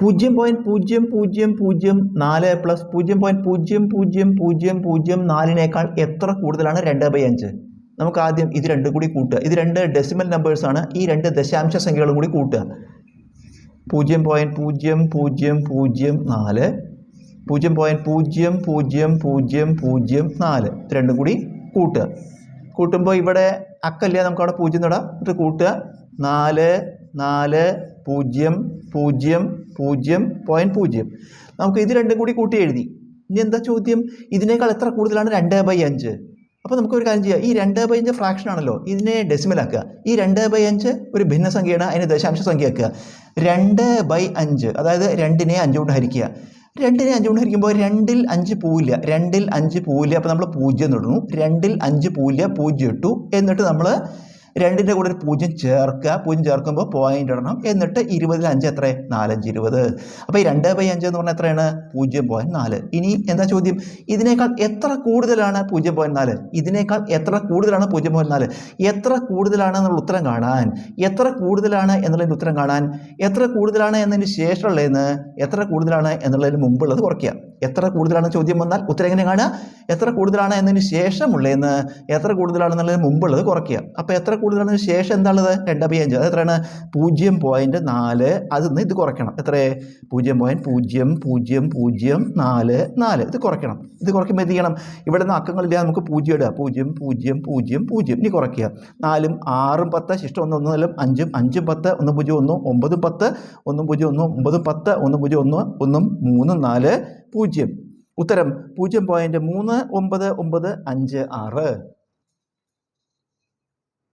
പൂജ്യം പോയിന്റ് പൂജ്യം പൂജ്യം പൂജ്യം നാല് പ്ലസ് പൂജ്യം പോയിന്റ് പൂജ്യം പൂജ്യം പൂജ്യം പൂജ്യം നാലിനേക്കാൾ എത്ര കൂടുതലാണ് രണ്ട് ബൈ അഞ്ച് നമുക്ക് ആദ്യം ഇത് രണ്ടും കൂടി കൂട്ടുക ഇത് രണ്ട് ഡെസിമൽ നമ്പേഴ്സാണ് ഈ രണ്ട് ദശാംശ സംഖ്യകളും കൂടി കൂട്ടുക പൂജ്യം പോയിന്റ് പൂജ്യം പൂജ്യം പൂജ്യം നാല് പൂജ്യം പോയിന്റ് പൂജ്യം പൂജ്യം പൂജ്യം പൂജ്യം നാല് ഇത് രണ്ടും കൂടി കൂട്ടുക കൂട്ടുമ്പോൾ ഇവിടെ അക്കല്ലേ നമുക്ക് അവിടെ പൂജ്യം തൊടാം എന്നിട്ട് കൂട്ടുക നാല് നാല് പൂജ്യം പൂജ്യം പൂജ്യം പോയിന്റ് പൂജ്യം. നമുക്ക് ഇത് രണ്ടും കൂടി കൂട്ടി എഴുതി. ഇനി എന്താ ചോദ്യം? ഇതിനേക്കാൾ എത്ര കൂടുതലാണ് രണ്ട് ബൈ അഞ്ച്? അപ്പോൾ നമുക്ക് ഒരു കാര്യം ചെയ്യാം. ഈ രണ്ട് ബൈ അഞ്ച് ഫ്രാക്ഷൻ ആണല്ലോ ഇതിനെ ഡെസിമൽ ആക്കുക. ഈ രണ്ട് ബൈ അഞ്ച് ഒരു ഭിന്നസംഖ്യയാണ് അതിനെ ദശാംശ സംഖ്യ ആക്കുക. രണ്ട് ബൈ അഞ്ച് അതായത് രണ്ടിനെ അഞ്ച് കൊണ്ട് ഹരിക്കുക. രണ്ടിനെ അഞ്ച് കൊണ്ട് ഹരിക്കുമ്പോൾ രണ്ടിൽ അഞ്ച് പോവില്ല. രണ്ടിൽ അഞ്ച് പോവില്ല അപ്പോൾ നമ്മൾ പൂജ്യം തുടങ്ങും രണ്ടിൽ അഞ്ച് പോവില്ല പൂജ്യം ഇട്ടു. എന്നിട്ട് നമ്മൾ രണ്ടിന്റെ കൂടെ ഒരു പൂജ്യം ചേർക്കുക. പൂജ്യം ചേർക്കുമ്പോൾ പോയിന്റ് ഇടണം. എന്നിട്ട് ഇരുപതിൽ അഞ്ച് എത്ര നാലഞ്ച് ഇരുപത്. അപ്പോൾ ഈ രണ്ട് ബൈ അഞ്ച് എന്ന് പറഞ്ഞാൽ എത്രയാണ്? പൂജ്യം പോയിന്റ് നാല്. ഇനി എന്താ ചോദ്യം? ഇതിനേക്കാൾ എത്ര കൂടുതലാണ് പൂജ്യം പോയിന്റ് നാല്? ഇതിനേക്കാൾ എത്ര കൂടുതലാണ് പൂജ്യം പോയിന്റ് നാല്? എത്ര കൂടുതലാണ് എന്നുള്ള ഉത്തരം കാണാൻ. എത്ര കൂടുതലാണ് എന്നുള്ളതിന്റെ ഉത്തരം കാണാൻ. എത്ര കൂടുതലാണ് എന്നതിന് ശേഷമുള്ളതെന്ന് എത്ര കൂടുതലാണ് എന്നുള്ളതിന് മുമ്പുള്ളത് കുറയ്ക്കുക. എത്ര കൂടുതലാണ് ചോദ്യം വന്നാൽ? ഉത്തരം എങ്ങനെ കാണുക എത്ര കൂടുതലാണ് എന്നതിന് ശേഷമുള്ളതെന്ന് എത്ര കൂടുതലാണെന്നുള്ളതിന് മുമ്പുള്ളത് കുറയ്ക്കുക. അപ്പോൾ എത്ര കൂടുതലാണെന്ന് ശേഷം എന്താണുള്ളത്? രണ്ട് ബൈ അഞ്ച്. അത് എത്രയാണ്? പൂജ്യം പോയിന്റ് നാല്. അതിൽ നിന്ന് ഇത് കുറയ്ക്കണം. എത്ര പൂജ്യം പോയിന്റ് പൂജ്യം പൂജ്യം പൂജ്യം നാല് നാല്. ഇത് കുറയ്ക്കണം. ഇത് കുറയ്ക്കുമ്പോൾ എന്ത് ചെയ്യണം? ഇവിടെ നിന്ന് അക്കങ്ങളില്ല നമുക്ക് പൂജ്യം ഇടുക. പൂജ്യം പൂജ്യം പൂജ്യം പൂജ്യം. ഇനി കുറയ്ക്കുക. നാലും ആറും പത്ത്. ശിഷ്ടം ഒന്ന് ഒന്നും അഞ്ചും അഞ്ചും പത്ത്. ഒന്നും പൂജ്യം ഒന്നും ഒമ്പതും പത്ത്. ഒന്നും പൂജ്യം ഒന്നും ഒമ്പതും പത്ത്. ഒന്നും പൂജ്യം ഒന്ന് ഒന്നും മൂന്നും നാല്. പൂജ്യം. ഉത്തരം പൂജ്യം പോയിന്റ് മൂന്ന് ഒമ്പത് ഒമ്പത് അഞ്ച് ആറ്.